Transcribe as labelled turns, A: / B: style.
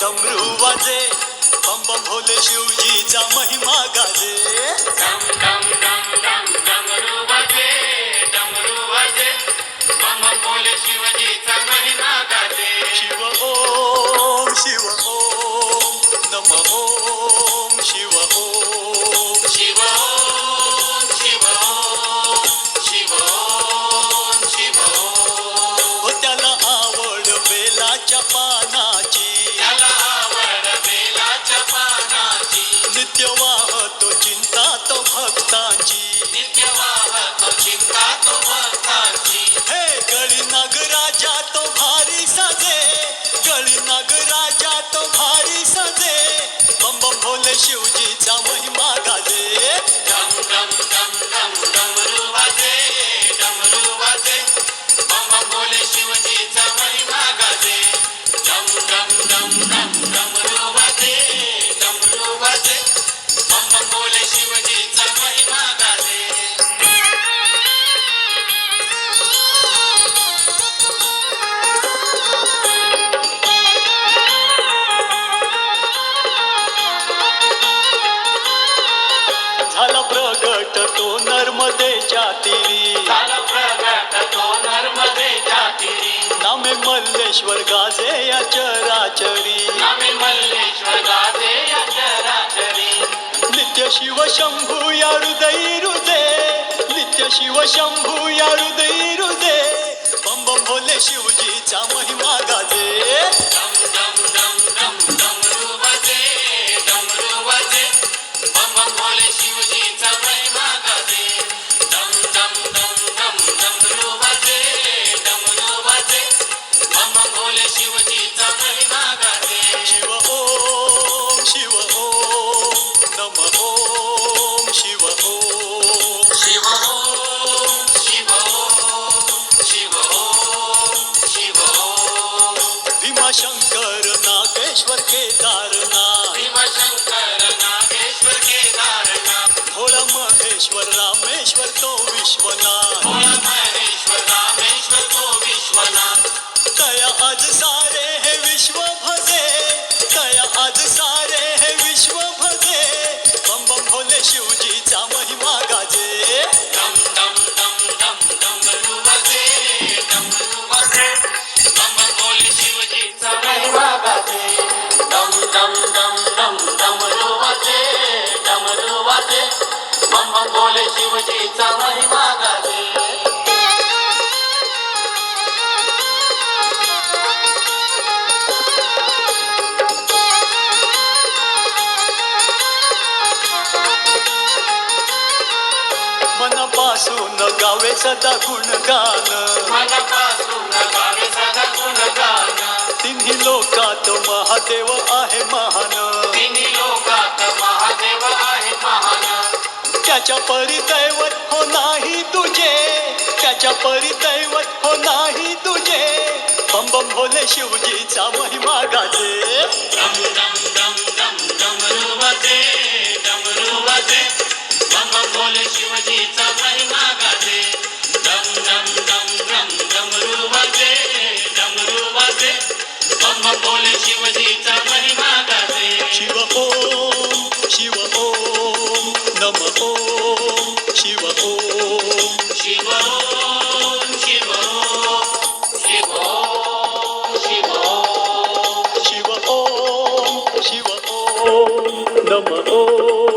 A: डमरू वाजे बम बम भोले शिवजीचा महिमा गाजे.
B: डम डम डम डम डमरू वाजे
A: शिव ओम शिव ओम नमः
B: with
A: you. मल्लेश्वर गाजे या चराचरी. नित्य शिव शंभू या हृदय हृदय नित्य शिव शंभू या हृदय
B: போனான்
A: मनापासून गावे सदा गुणगान तिन्ही लोकात महादेव आहे महान. त्याच्या परिदैवत हो नाही तुझे. त्याच्या परिदैवत हो नाही तुझे. बम भोले शिवजीचा महिमा गाजे. Shiva Om, Shiva Om, Namah Om.